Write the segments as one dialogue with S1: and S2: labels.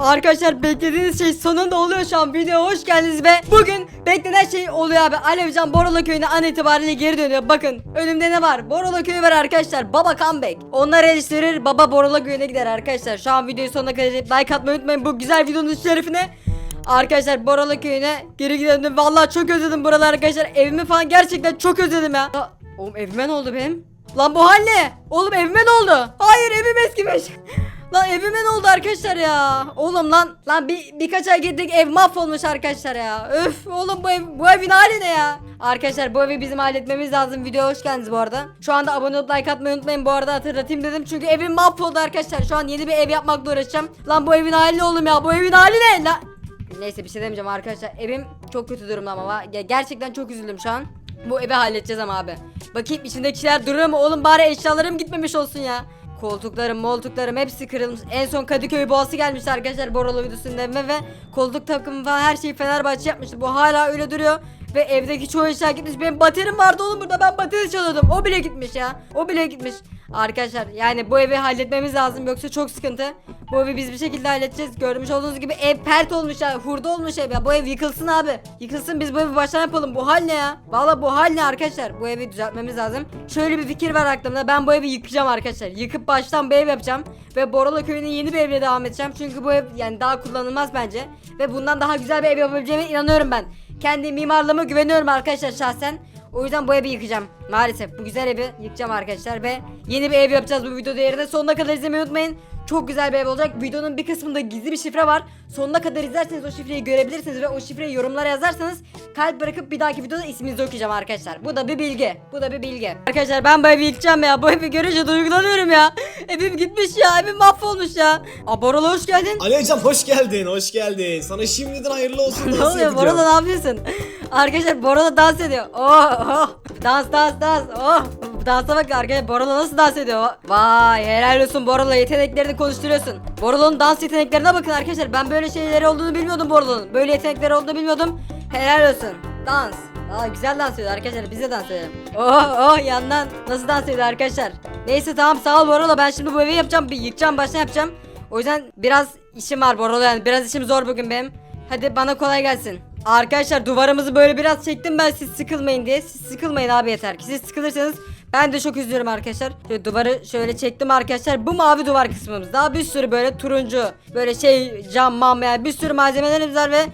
S1: Arkadaşlar beklediğiniz şey sonunda oluyor şu an. Videoya hoş geldiniz ve bugün beklenen şey oluyor abi. Alevcan Borolo köyüne an itibariyle geri dönüyor. Bakın önümde ne var? Borolo köyü var arkadaşlar. Baba comeback. Onlar eleştirir baba Borolo köyüne gider arkadaşlar. Şu an videoyu sonuna kadar like atmayı unutmayın. Bu güzel videonun şerefine. Arkadaşlar Borolo köyüne geri gidelim vallahi çok özledim buraları arkadaşlar. Evimi falan gerçekten çok özledim ya. Aa, Oğlum evime ne oldu benim? Lan bu hal ne? Oğlum evime ne oldu? Hayır evim eskimiş. Lan evime ne oldu arkadaşlar ya? Oğlum lan lan bir birkaç ay gittik ev mahvolmuş arkadaşlar ya. Öf oğlum bu ev bu evin hali ne ya? Arkadaşlar bu evi bizim halletmemiz lazım. Videoya hoş geldiniz bu arada. Şu anda abone olup like atmayı unutmayın. Bu arada hatırlatayım dedim. Çünkü evim mahvoldu arkadaşlar. Şu an yeni bir ev yapmakla uğraşacağım. Lan bu evin hali ne oğlum ya? Bu evin hali ne? Lan Neyse bir şey demeyeceğim arkadaşlar. Evim çok kötü durumda ama gerçekten çok üzüldüm şu an. Bu evi halledeceğiz ama abi. Bakayım içindeki şeyler duruyor mu? Oğlum bari eşyalarım gitmemiş olsun ya. Koltuklarım, moltuklarım hepsi kırılmış. En son Kadıköy boğası gelmişti arkadaşlar Borolo videosunda evime ve koltuk takımı falan her şeyi Fenerbahçe yapmıştı. Bu hala öyle duruyor. Ve evdeki çoğu eşya gitmiş. Benim baterim vardı oğlum burada. Ben bateri çalıyordum. O bile gitmiş ya. O bile gitmiş. Arkadaşlar yani bu evi halletmemiz lazım yoksa çok sıkıntı. Bu evi biz bir şekilde halledeceğiz. Görmüş olduğunuz gibi ev pert olmuş ya. Hurda olmuş ev ya. Bu ev yıkılsın abi. Yıkılsın biz bu evi baştan yapalım. Bu hal ne ya? Valla bu hal ne arkadaşlar? Bu evi düzeltmemiz lazım. Şöyle bir fikir var aklımda. Ben bu evi yıkacağım arkadaşlar. Yıkıp baştan bir ev yapacağım. Ve Borolo köyüne yeni bir evle devam edeceğim. Çünkü bu ev yani daha kullanılmaz bence. Ve bundan daha güzel bir ev yapabileceğime inanıyorum ben. Kendi mimarlığıma güveniyorum arkadaşlar şahsen. O yüzden bu evi yıkacağım. Maalesef bu güzel evi yıkacağım arkadaşlar ve yeni bir ev yapacağız bu videoda yerine. Sonuna kadar izlemeyi unutmayın. Çok güzel bir ev olacak. Videonun bir kısmında gizli bir şifre var. Sonuna kadar izlerseniz o şifreyi görebilirsiniz ve o şifreyi yorumlara yazarsanız kalp bırakıp bir dahaki videoda isminizi okuyacağım arkadaşlar. Bu da bir bilgi. Bu da bir bilgi. Arkadaşlar ben bu evi yıkacağım ya. Bu evi görünce duygulanıyorum ya. Evim gitmiş ya. Evim mahvolmuş ya. Aa Borolo hoş geldin.
S2: Alevcan hoş geldin, hoş geldin. Sana şimdiden hayırlı olsun.
S1: ne oluyor. Borolo ne yapıyorsun? Arkadaşlar Borolo dans ediyor. Oh oh. Dans dans dans. Oh. Dansa bak arkadaşlar Borolo nasıl dans ediyor? Vay helal olsun Borolo yeteneklerini konuşturuyorsun. Borolo'nun dans yeteneklerine bakın arkadaşlar. Ben böyle şeyleri olduğunu bilmiyordum Borolo'nun. Böyle yetenekleri olduğunu bilmiyordum. Helal olsun. Dans. Aa güzel dans ediyor arkadaşlar biz de dans edelim. Oh oh yandan nasıl dans ediyor arkadaşlar. Neyse tamam sağ ol Borolo ben şimdi bu evi yapacağım bir yıkacağım baştan yapacağım. O yüzden biraz işim var Borolo yani biraz işim zor bugün benim. Hadi bana kolay gelsin. Arkadaşlar duvarımızı böyle biraz çektim ben siz sıkılmayın diye. Siz sıkılmayın abi yeter ki. Siz sıkılırsanız ben de çok üzülüyorum arkadaşlar. Şöyle duvarı şöyle çektim arkadaşlar. Bu mavi duvar kısmımız. Daha bir sürü böyle turuncu, böyle şey cam, mam yani bir sürü malzemelerimiz var ve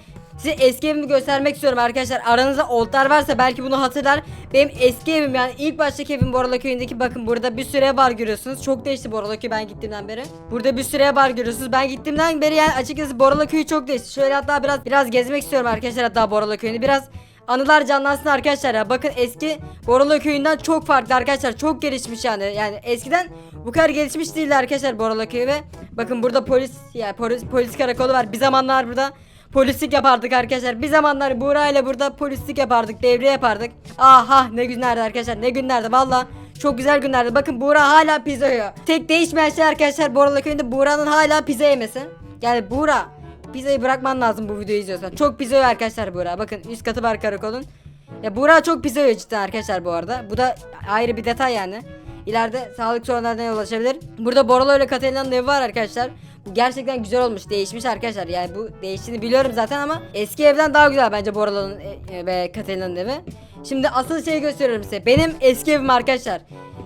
S1: Size eski evimi göstermek istiyorum arkadaşlar. Aranızda oldlar varsa belki bunu hatırlar. Benim eski evim yani ilk baştaki evim Borala köyündeki bakın burada bir sürü ev var görüyorsunuz. Çok değişti Borala köy ben gittiğimden beri. Burada bir sürü ev var görüyorsunuz. Ben gittiğimden beri yani açıkçası Borala köyü çok değişti. Şöyle hatta biraz biraz gezmek istiyorum arkadaşlar hatta Borala köyünü. Biraz anılar canlansın arkadaşlar ya. Bakın eski Borala köyünden çok farklı arkadaşlar. Çok gelişmiş yani. Yani eskiden bu kadar gelişmiş değildi arkadaşlar Borala köyü ve bakın burada polis yani polis, polis karakolu var. Bir zamanlar burada Polislik yapardık arkadaşlar. Bir zamanlar Buğra ile burada polislik yapardık. Devre yapardık. Aha ne günlerdi arkadaşlar. Ne günlerdi valla. Çok güzel günlerdi. Bakın Buğra hala pizza yiyor. Tek değişmeyen şey arkadaşlar Borala köyünde Buğra'nın hala pizza yemesi. Yani Buğra pizzayı bırakman lazım bu videoyu izliyorsan. Çok pizza yiyor arkadaşlar Buğra. Bakın üst katı var karakolun. Ya Buğra çok pizza yiyor cidden arkadaşlar bu arada. Bu da ayrı bir detay yani. İleride sağlık sorunlarına yol açabilir. Burada Borolo ile Katalina'nın evi var arkadaşlar. Bu gerçekten güzel olmuş. Değişmiş arkadaşlar. Yani bu değiştiğini biliyorum zaten ama eski evden daha güzel bence Borolo'nun e, e, ve Katalina'nın evi. Şimdi asıl şeyi gösteriyorum size. Benim eski evim arkadaşlar.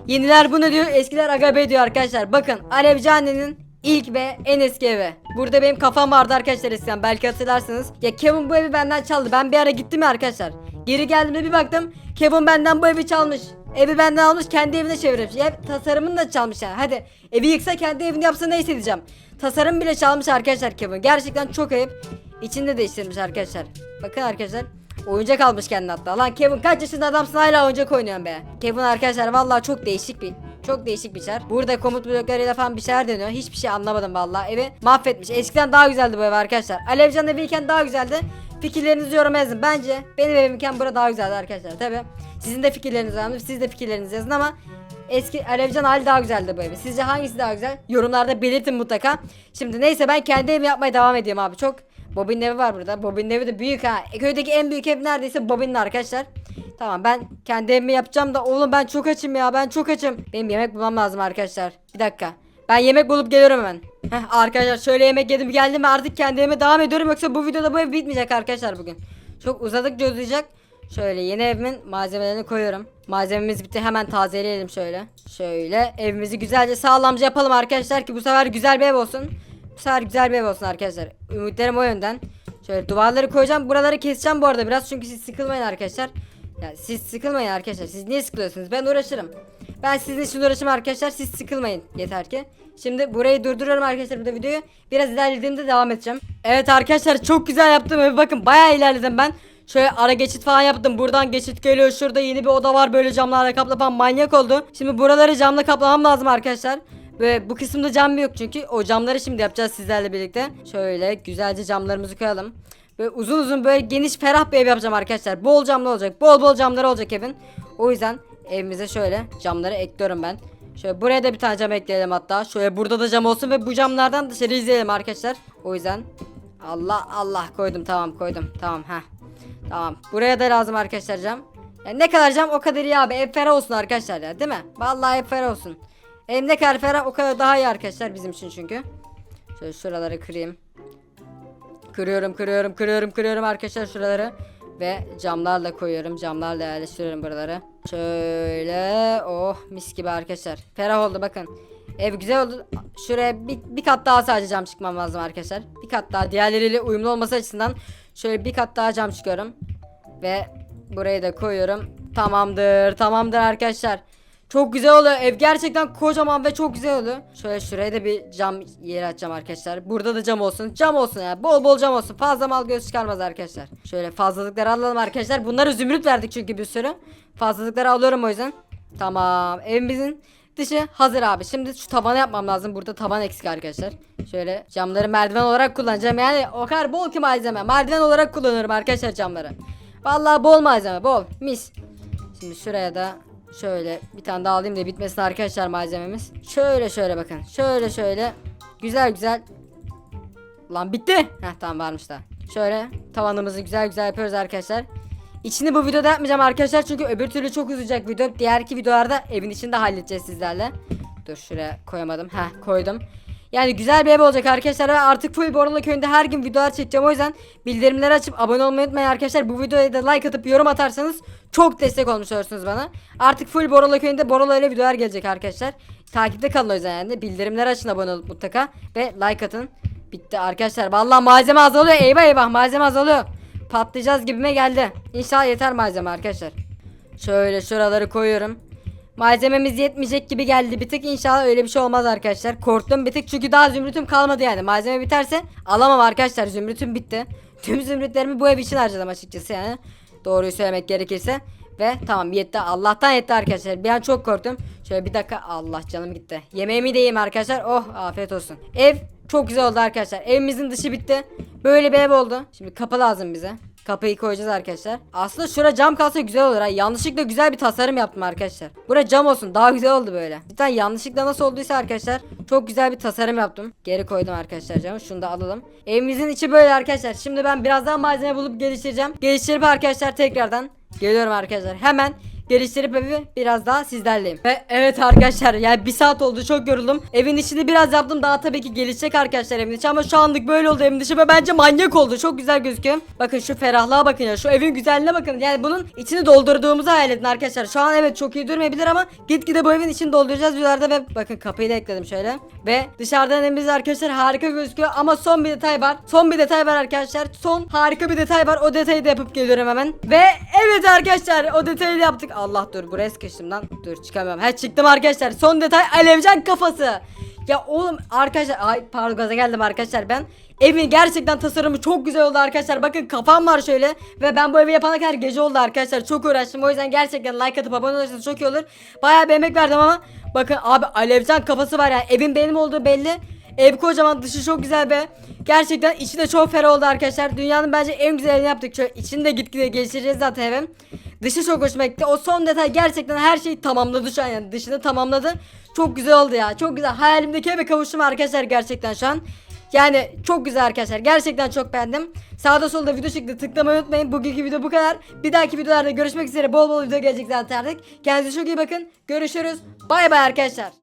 S1: Yeniler bu ne diyor? Eskiler agabe diyor arkadaşlar. Bakın Alevci annenin ilk ve en eski evi. Burada benim kafam vardı arkadaşlar eskiden belki hatırlarsınız. Ya Kevin bu evi benden çaldı. Ben bir ara gittim ya arkadaşlar. Geri geldiğimde bir baktım. Kevin benden bu evi çalmış. Evi benden almış kendi evine çevirmiş. Ev tasarımını da çalmış yani. Hadi evi yıksa kendi evini yapsa ne hissedeceğim. Tasarım bile çalmış arkadaşlar Kevin. Gerçekten çok ayıp. İçinde değiştirmiş arkadaşlar. Bakın arkadaşlar. Oyuncak almış kendine hatta. Lan Kevin kaç yaşında adamsın hala oyuncak oynuyorsun be. Kevin arkadaşlar vallahi çok değişik bir çok değişik bir çar. Burada komut bloklarıyla falan bir şeyler dönüyor. Hiçbir şey anlamadım vallahi. Evi mahvetmiş. Eskiden daha güzeldi bu ev arkadaşlar. Alevcan eviyken daha güzeldi. Fikirlerinizi yoruma yazın. Bence benim evimken burada daha güzeldi arkadaşlar. Tabi sizin de fikirleriniz önemli. Siz de fikirlerinizi yazın ama eski Alevcan hali daha güzeldi bu evi. Sizce hangisi daha güzel? Yorumlarda belirtin mutlaka. Şimdi neyse ben kendi evimi yapmaya devam ediyorum abi. Çok Bobby'nin evi var burada. Bobby'nin evi de büyük ha. E, köydeki en büyük ev neredeyse Bobby'nin arkadaşlar. Tamam ben kendi evimi yapacağım da oğlum ben çok açım ya ben çok açım. Benim yemek bulmam lazım arkadaşlar. Bir dakika. Ben yemek bulup geliyorum hemen. Heh, arkadaşlar şöyle yemek yedim geldim artık kendi evime devam ediyorum yoksa bu videoda bu ev bitmeyecek arkadaşlar bugün. Çok uzadıkça uzayacak. Şöyle yeni evimin malzemelerini koyuyorum. Malzememiz bitti hemen tazeleyelim şöyle. Şöyle evimizi güzelce sağlamca yapalım arkadaşlar ki bu sefer güzel bir ev olsun. Bu sefer güzel bir ev olsun arkadaşlar. Ümitlerim o yönden. Şöyle duvarları koyacağım. Buraları keseceğim bu arada biraz çünkü siz sıkılmayın arkadaşlar. Ya siz sıkılmayın arkadaşlar. Siz niye sıkılıyorsunuz? Ben uğraşırım. Ben sizin için uğraşırım arkadaşlar. Siz sıkılmayın yeter ki. Şimdi burayı durduruyorum arkadaşlar burada videoyu. Biraz ilerlediğimde devam edeceğim. Evet arkadaşlar çok güzel yaptım evi. Bakın bayağı ilerledim ben. Şöyle ara geçit falan yaptım. Buradan geçit geliyor. Şurada yeni bir oda var. Böyle camlarla kaplı falan manyak oldu. Şimdi buraları camla kaplamam lazım arkadaşlar. Ve bu kısımda cam yok çünkü. O camları şimdi yapacağız sizlerle birlikte. Şöyle güzelce camlarımızı koyalım. Böyle uzun uzun böyle geniş ferah bir ev yapacağım arkadaşlar. Bol camlı olacak. Bol bol camları olacak evin. O yüzden evimize şöyle camları ekliyorum ben. Şöyle buraya da bir tane cam ekleyelim hatta. Şöyle burada da cam olsun ve bu camlardan dışarı izleyelim arkadaşlar. O yüzden Allah Allah koydum tamam koydum. Tamam ha. Tamam. Buraya da lazım arkadaşlar cam. Yani ne kadar cam o kadar iyi abi. Ev ferah olsun arkadaşlar ya değil mi? Vallahi ev ferah olsun. Ev ne kadar ferah o kadar daha iyi arkadaşlar bizim için çünkü. Şöyle şuraları kırayım. Kırıyorum kırıyorum kırıyorum kırıyorum arkadaşlar şuraları. Ve camlarla koyuyorum. Camlarla yerleştiriyorum buraları. Şöyle oh mis gibi arkadaşlar. Ferah oldu bakın. Ev güzel oldu. Şuraya bir, bir kat daha sadece cam çıkmam lazım arkadaşlar. Bir kat daha diğerleriyle uyumlu olması açısından şöyle bir kat daha cam çıkıyorum. Ve burayı da koyuyorum. Tamamdır tamamdır arkadaşlar. Çok güzel oluyor. Ev gerçekten kocaman ve çok güzel oluyor. Şöyle şuraya da bir cam yeri açacağım arkadaşlar. Burada da cam olsun. Cam olsun ya. Bol bol cam olsun. Fazla mal göz çıkarmaz arkadaşlar. Şöyle fazlalıkları alalım arkadaşlar. Bunları zümrüt verdik çünkü bir sürü. Fazlalıkları alıyorum o yüzden. Tamam. Evimizin dışı hazır abi. Şimdi şu tavanı yapmam lazım. Burada tavan eksik arkadaşlar. Şöyle camları merdiven olarak kullanacağım. Yani o kadar bol ki malzeme. Merdiven olarak kullanıyorum arkadaşlar camları. Vallahi bol malzeme. Bol. Mis. Şimdi şuraya da şöyle bir tane daha alayım da bitmesin arkadaşlar malzememiz. Şöyle şöyle bakın. Şöyle şöyle. Güzel güzel. Lan bitti. Heh tamam varmış da. Şöyle tavanımızı güzel güzel yapıyoruz arkadaşlar. İçini bu videoda yapmayacağım arkadaşlar çünkü öbür türlü çok uzayacak video. Diğerki videolarda evin içinde halledeceğiz sizlerle. Dur şuraya koyamadım. Heh koydum. Yani güzel bir ev olacak arkadaşlar artık full Borla köyünde her gün videolar çekeceğim o yüzden bildirimleri açıp abone olmayı unutmayın arkadaşlar. Bu videoya da like atıp yorum atarsanız çok destek olmuş olursunuz bana. Artık full Borla köyünde Borla ile videolar gelecek arkadaşlar. Takipte kalın o yüzden yani. Bildirimleri açın abone olup mutlaka ve like atın. Bitti arkadaşlar. Vallahi malzeme azalıyor. Eyvah eyvah malzeme azalıyor. Patlayacağız gibime geldi. İnşallah yeter malzeme arkadaşlar. Şöyle şuraları koyuyorum. Malzememiz yetmeyecek gibi geldi bir tık inşallah öyle bir şey olmaz arkadaşlar. Korktum bir tık çünkü daha zümrütüm kalmadı yani. Malzeme biterse alamam arkadaşlar zümrütüm bitti. Tüm zümrütlerimi bu ev için harcadım açıkçası yani. Doğruyu söylemek gerekirse. Ve tamam yetti Allah'tan yetti arkadaşlar. Bir an çok korktum. Şöyle bir dakika Allah canım gitti. Yemeğimi de yiyeyim arkadaşlar. Oh afiyet olsun. Ev çok güzel oldu arkadaşlar. Evimizin dışı bitti. Böyle bir ev oldu. Şimdi kapı lazım bize. Kapıyı koyacağız arkadaşlar. Aslında şura cam kalsa güzel olur ha. Yanlışlıkla güzel bir tasarım yaptım arkadaşlar. Bura cam olsun. Daha güzel oldu böyle. Cidden yanlışlıkla nasıl olduysa arkadaşlar. Çok güzel bir tasarım yaptım. Geri koydum arkadaşlar camı. Şunu da alalım. Evimizin içi böyle arkadaşlar. Şimdi ben birazdan malzeme bulup geliştireceğim. Geliştirip arkadaşlar tekrardan geliyorum arkadaşlar. Hemen geliştirip evi biraz daha sizlerleyim. Ve evet arkadaşlar yani bir saat oldu çok yoruldum. Evin içini biraz yaptım daha tabii ki gelişecek arkadaşlar evin içi ama şu anlık böyle oldu evin dışı ve bence manyak oldu. Çok güzel gözüküyor. Bakın şu ferahlığa bakın ya şu evin güzelliğine bakın. Yani bunun içini doldurduğumuzu hayal edin arkadaşlar. Şu an evet çok iyi durmayabilir ama gitgide bu evin içini dolduracağız videolarda ve bakın kapıyı da ekledim şöyle. Ve dışarıdan evimiz arkadaşlar harika gözüküyor ama son bir detay var. Son bir detay var arkadaşlar. Son harika bir detay var. O detayı da yapıp geliyorum hemen. Ve evet arkadaşlar o detayı da yaptık. Allah dur buraya sıkıştım lan. Dur çıkamıyorum. He çıktım arkadaşlar. Son detay Alevcan kafası. Ya oğlum arkadaşlar ay pardon gaza geldim arkadaşlar ben Evin gerçekten tasarımı çok güzel oldu arkadaşlar. Bakın kafam var şöyle. Ve ben bu evi yapana kadar gece oldu arkadaşlar. Çok uğraştım. O yüzden gerçekten like atıp abone olursanız çok iyi olur. Bayağı bir emek verdim ama. Bakın abi Alevcan kafası var ya. Evin benim olduğu belli. Ev kocaman dışı çok güzel be. Gerçekten içi de çok ferah oldu arkadaşlar. Dünyanın bence en güzel evini yaptık. Şöyle içini de gitgide geliştireceğiz zaten evim. Dışı çok hoşuma gitti. O son detay gerçekten her şeyi tamamladı şu an yani. Dışını tamamladı. Çok güzel oldu ya. Çok güzel. Hayalimdeki eve kavuştum arkadaşlar gerçekten şu an. Yani çok güzel arkadaşlar. Gerçekten çok beğendim. Sağda solda video çıktı. Tıklamayı unutmayın. Bugünkü video bu kadar. Bir dahaki videolarda görüşmek üzere. Bol bol video gelecek zaten artık. Kendinize çok iyi bakın. Görüşürüz. Bay bay arkadaşlar.